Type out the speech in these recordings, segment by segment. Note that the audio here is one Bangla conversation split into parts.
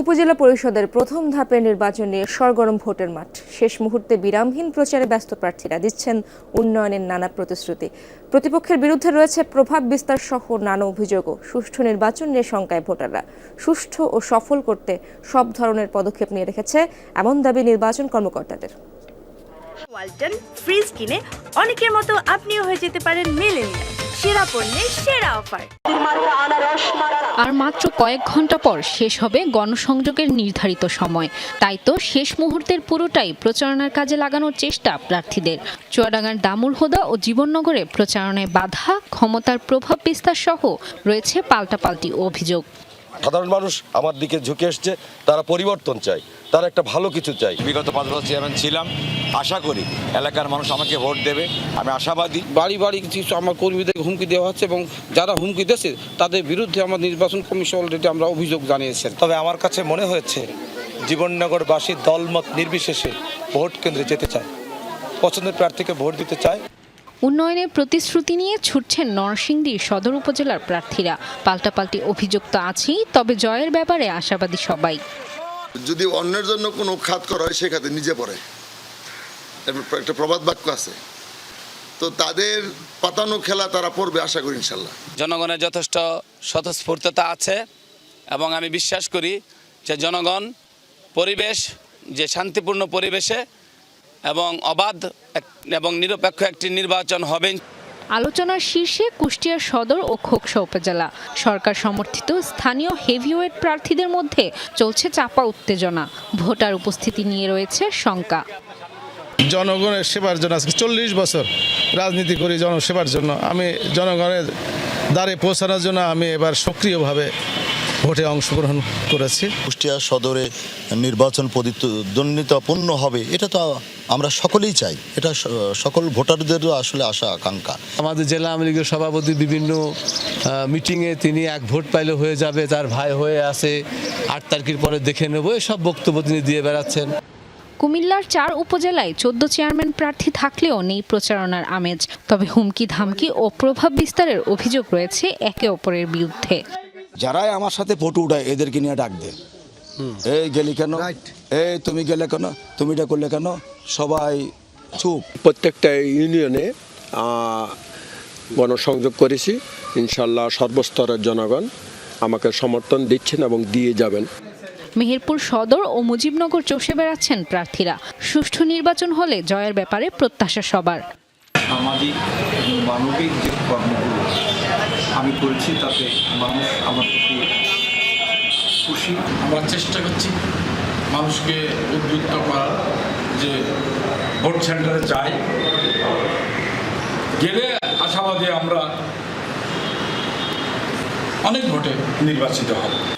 উপজেলা পরিষদের প্রথম ধাপের নির্বাচন নিয়ে সরগরম ভোটের মাঠ। শেষ মুহূর্তে বিরামহীন প্রচারে ব্যস্ত প্রার্থীরা দিচ্ছেন উন্নয়নের নানা প্রতিশ্রুতি। প্রতিপক্ষের বিরুদ্ধে রয়েছে প্রভাব বিস্তার সহ নানা অভিযোগও। সুষ্ঠু নির্বাচন নিয়ে শঙ্কায় ভোটাররা। সুষ্ঠু ও সফল করতে সব ধরনের পদক্ষেপ নিয়ে রেখেছে এমন দাবি নির্বাচন কর্মকর্তাদের। ওয়ালটন, ফ্রিজ কিনে অনেকের মতো আপনিও হয়ে যেতে পারেন মিলেনিয়াল। সেরা পণ্যের সেরা অফার। আর মাত্র কয়েক ঘণ্টা পর শেষ হবে গণসংযোগের নির্ধারিত সময়। তাই তো শেষ মুহূর্তের পুরোটাই প্রচারণার কাজে লাগানোর চেষ্টা প্রার্থীদের। চুয়াডাঙ্গার দামুরহুদা ও জীবননগরে প্রচারণায় বাধা ক্ষমতার প্রভাব বিস্তার সহ রয়েছে পাল্টাপাল্টি অভিযোগ। সাধারণ মানুষ আমার দিকে ঝুঁকে এসছে তারা পরিবর্তন চাই তারা একটা ভালো কিছু চাই বিগত পাঁচ বছর চেয়ারম্যান ছিলাম আশা করি এলাকার মানুষ আমাকে ভোট দেবে। আমি আশাবাদী। বাড়ি বাড়ি কিছু আমার কর্মীদের হুমকি দেওয়া হচ্ছে এবং যারা হুমকি দিয়েছে তাদের বিরুদ্ধে আমার নির্বাচন কমিশন অলরেডি আমরা অভিযোগ জানিয়েছেন। তবে আমার কাছে মনে হয়েছে জীবননগরবাসী দলমত নির্বিশেষে ভোট কেন্দ্রে যেতে চায় পছন্দের প্রার্থীকে ভোট দিতে চায়। উন্নয়নের প্রতিশ্রুতি নিয়ে ছুটছেন নরসিংদীর সদর উপজেলার প্রার্থীরা। পাল্টাপাল্টি অভিযোগ তো আছেই তবে জয়ের ব্যাপারে আশাবাদী সবাই। যদি অন্যের জন্য কোনো খাত করা হয় সে খাতে নিজে পড়ে। একটা প্রবাদ বাক্য আছে। তো তাদের পাতানো খেলা তারা পড়বে আশা করি ইনশাল্লাহ। জনগণের যথেষ্ট স্বতঃস্ফূর্ততা আছে এবং আমি বিশ্বাস করি যে জনগণ পরিবেশ যে শান্তিপূর্ণ পরিবেশে এবং অবাধ এক- এবং নিরপেক্ষ একটি নির্বাচন হবে। আলোচনার শীর্ষে কুষ্টিয়ার সদর ও খোকসা উপজেলা। সরকার সমর্থিত স্থানীয় হেভিওয়েট প্রার্থীদের মধ্যে চলছে চাপা উত্তেজনা। ভোটার উপস্থিতি নিয়ে রয়েছে শঙ্কা। জনগণের সেবার জন্য আজকে চল্লিশ বছর রাজনীতি করি জনসেবার জন্য। আমি জনগণের দ্বারে পৌঁছানোর জন্য আমি এবার সক্রিয়ভাবে ভোটে অংশগ্রহণ করেছি। কুষ্টিয়া সদরে নির্বাচন প্রতিদ্বন্দ্বিতাপূর্ণ হবে এটা তো আমরা সকলেই চাই। এটা সকল ভোটারদেরও আসলে আশা আকাঙ্ক্ষা। আমাদের জেলা আওয়ামী লীগের সভাপতি বিভিন্ন মিটিংয়ে তিনি এক ভোট পাইলে হয়ে যাবে তার ভাই হয়ে আছে আট তারিখের পরে দেখে নেব এসব বক্তব্য তিনি দিয়ে বেড়াচ্ছেন। কুমিল্লার চার উপজেলায় চোদ্দ চেয়ারম্যান প্রার্থী থাকলেও নেই প্রচারণার আমেজ। তবে হুমকি ধামকি ও প্রভাব বিস্তারের অভিযোগ রয়েছে একে অপরের বিরুদ্ধে। যারাই আমার সাথে ফটো উঠায় এদেরকে নিয়ে ডাক দে। এই গেলি কেন? এই তুমি গেলে কেন? তুমি এটা করলে কেন? সবাই চুপ। প্রত্যেকটা ইউনিয়নে গণসংযোগ করেছি। ইনশাল্লাহ সর্বস্তরের জনগণ আমাকে সমর্থন দিচ্ছেন এবং দিয়ে যাবেন। মেহেরপুর সদর ও মুজিবনগর চষে বেড়াচ্ছেন প্রার্থীরা। সুষ্ঠু নির্বাচন হলে জয়ের ব্যাপারে প্রত্যাশা সবার। সামাজিক মানবিক যে কর্মগুলো আমি করেছি তাতে মানুষ আমার প্রতি খুশি। আমরা চেষ্টা করছি মানুষকে উদ্বুদ্ধ করার যে ভোট সেন্টারে যাই। গেলে আশাবাদী আমরা অনেক ভোটে নির্বাচিত হব।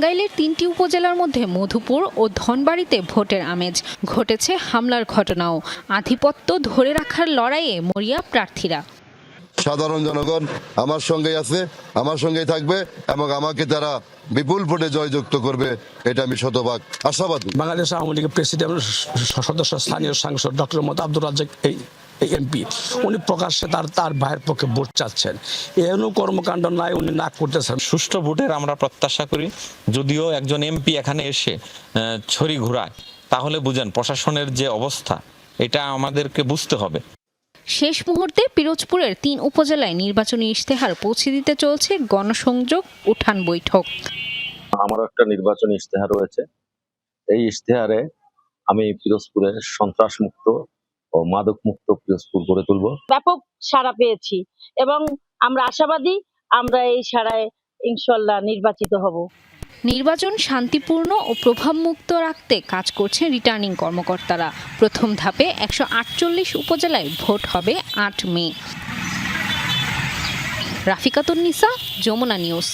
টাঙ্গাইলের তিনটি উপজেলার মধ্যে মধুপুর ও ধনবাড়িতে ভোটের আমেজ ঘটেছে হামলার ঘটনাও। আধিপত্য ধরে রাখার লড়াইয়ে মরিয়া প্রার্থীরা। সাধারণ জনগণ আমার সঙ্গেই আছে আমার সঙ্গেই থাকবে এবং আমাকে তারা বিপুল ভোটে জয়যুক্ত করবে এটা আমি শতভাগ আশাবাদী। বাংলাদেশ আওয়ামী লীগের প্রেসিডেন্ট সদস্য স্থানীয় সাংসদ ডক্টর মোহাম্মদ আব্দুল রাজ্জাক এই এমপি উনি প্রকাশ্যে তার তার ভাইয়ের পক্ষে ভোট চাচ্ছেন। এমন কর্মকাণ্ড নাই উনি না করতেছেন। সুষ্ঠু ভোটের আমরা প্রত্যাশা করি। যদিও একজন এমপি এখানে এসে আহ, ছড়ি ঘোরায় তাহলে বুঝেন প্রশাসনের যে অবস্থা এটা আমাদেরকে বুঝতে হবে। শেষ মুহূর্তে পিরোজপুরের তিন উপজেলায় নির্বাচনী ইশতেহার পৌঁছে দিতে চলছে গণসংযোগ উঠান বৈঠক। আমারও একটা নির্বাচনী ইশতেহার রয়েছে। এই ইশতেহারে আমি পিরোজপুরের সন্ত্রাস মুক্ত ও মাদক মুক্ত পিরোজপুর গড়ে তুলব। ব্যাপক সাড়া পেয়েছি এবং আমরা আশাবাদী আমরা এই সাড়ায় ইনশাল্লাহ নির্বাচিত হব। নির্বাচন শান্তিপূর্ণ ও প্রভাবমুক্ত রাখতে কাজ করছে রিটার্নিং কর্মকর্তারা। প্রথম ধাপে একশো আটচল্লিশ উপজেলায় ভোট হবে আট মে। রাফিকাতুন নিসা যমুনা নিউজ।